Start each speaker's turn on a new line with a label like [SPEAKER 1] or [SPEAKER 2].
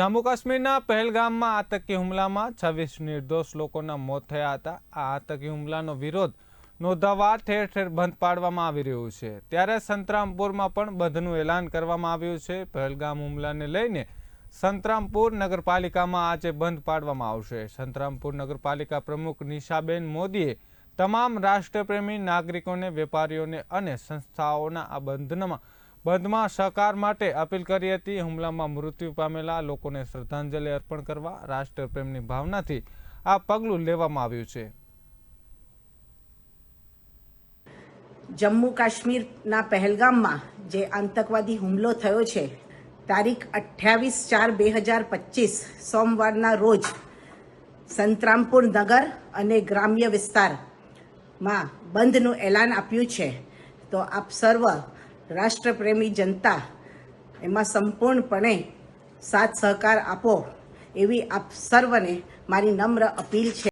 [SPEAKER 1] જમ્મુ કાશ્મીરના પહેલગામમાં આતંકી હુમલામાં છવ્વીસ નિર્દોષ લોકોના મોત થયા હતા. આ આતંકી હુમલાનો વિરોધ નોંધાવવા ઠેર ઠેર બંધ પાડવામાં આવી રહ્યું છે. ત્યારે સંતરામપુરમાં પણ બંધનું એલાન કરવામાં આવ્યું છે. પહેલગામ હુમલાને લઈને સંતરામપુર નગરપાલિકામાં આજે બંધ પાડવામાં આવશે. સંતરામપુર નગરપાલિકા પ્રમુખ નિશાબેન મોદીએ તમામ રાષ્ટ્રપ્રેમી નાગરિકોને, વેપારીઓને અને સંસ્થાઓના આ બંધનમાં બંધમાં સહકાર માટે અપીલ કરી હતી. હુમલામાં મૃત્યુ પામેલા લોકોને શ્રદ્ધાંજલિ અર્પણ કરવા રાષ્ટ્રપ્રેમની ભાવનાથી આ પગલું લેવામાં આવ્યું છે.
[SPEAKER 2] જમ્મુ કાશ્મીરના પહેલગામમાં જે આતંકવાદી હુમલો થયો છે, તારીખ અઠ્યાવીસ ચાર બે હજાર પચીસ, સોમવારના રોજ સંતરામપુર નગર અને ગ્રામ્ય વિસ્તારમાં બંધનું એલાન આપ્યું છે. તો આપ સર્વ રાષ્ટ્રપ્રેમી જનતા એમાં સંપૂર્ણપણે સાથ સહકાર આપો એવી આપ સર્વને મારી નમ્ર અપીલ છે.